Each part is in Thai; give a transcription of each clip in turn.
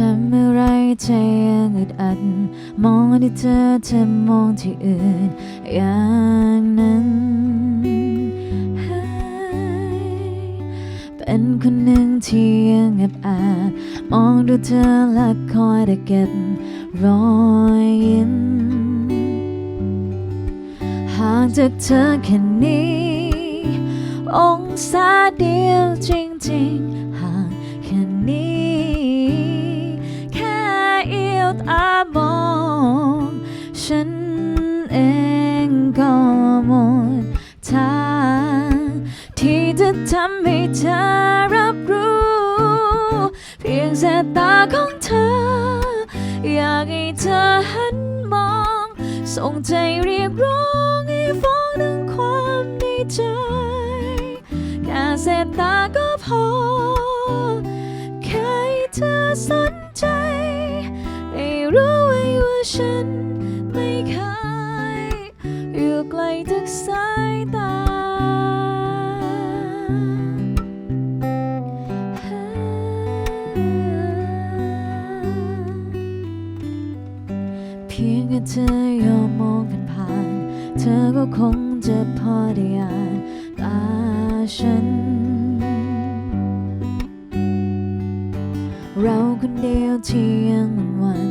อึดอัด มองที่เธอจะมองที่อื่น อย่างนั้น เป็นคนหนึ่งที่ยังแอบอบมองดูเธอและคอยแต่เก็บรอยยิ้มห่างจากเธอแค่นี้ องศาเดียวจริงๆ ห่างแค่นี้ ฉันเองก็หมดทางที่จะทำให้เธอรับรู้ เพียงสายตาของเธอ อยากให้เธอหันมอง ส่งใจเรียกร้องให้ฟ้องถึงความในใจแค่สายตาก็พอ แค่ให้เธอสนใจให้รู้ไว้ว่าฉัน ไกลจากสายตาเพียงแค่เธอยอมมองผ่านผ่าน เธอก็คงจะพอได้อ่านตาฉัน เราคนเดียวที่ยังวันวัน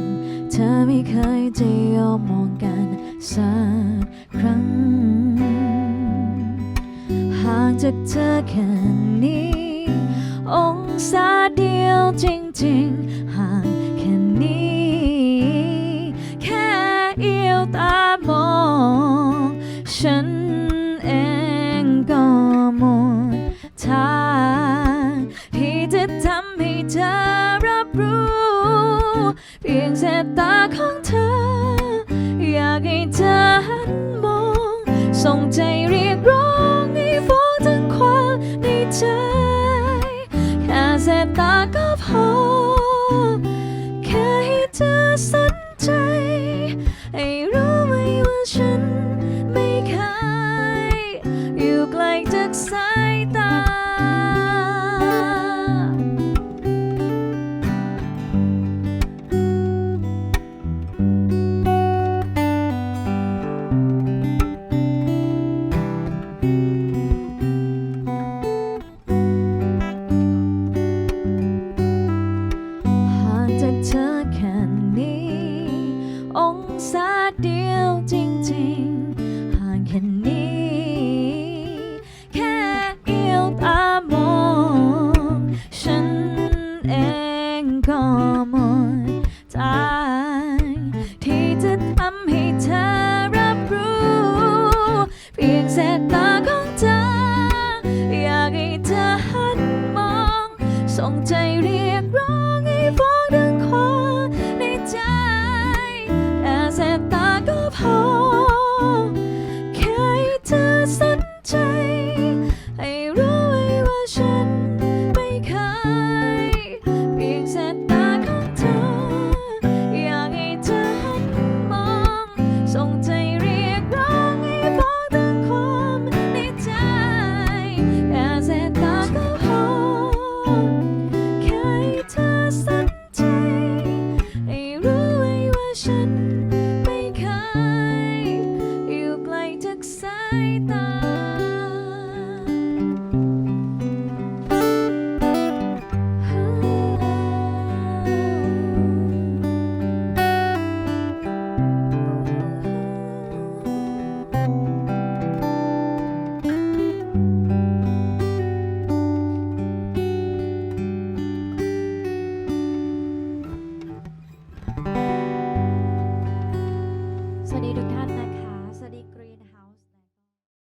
เธอไม่เคยจะยอมมองกัน สักครั้ง ห่างจากเธอแค่นี้ องศาเดียวจริงๆ ห่างแค่นี้ แค่เอียวตามอง ฉันเองก็หมดทางที่จะทำให้เธอรับรู้ เพียงสายตาของเธอ ให้เธอหันมองส่งใจเรี ส่งใจเรีย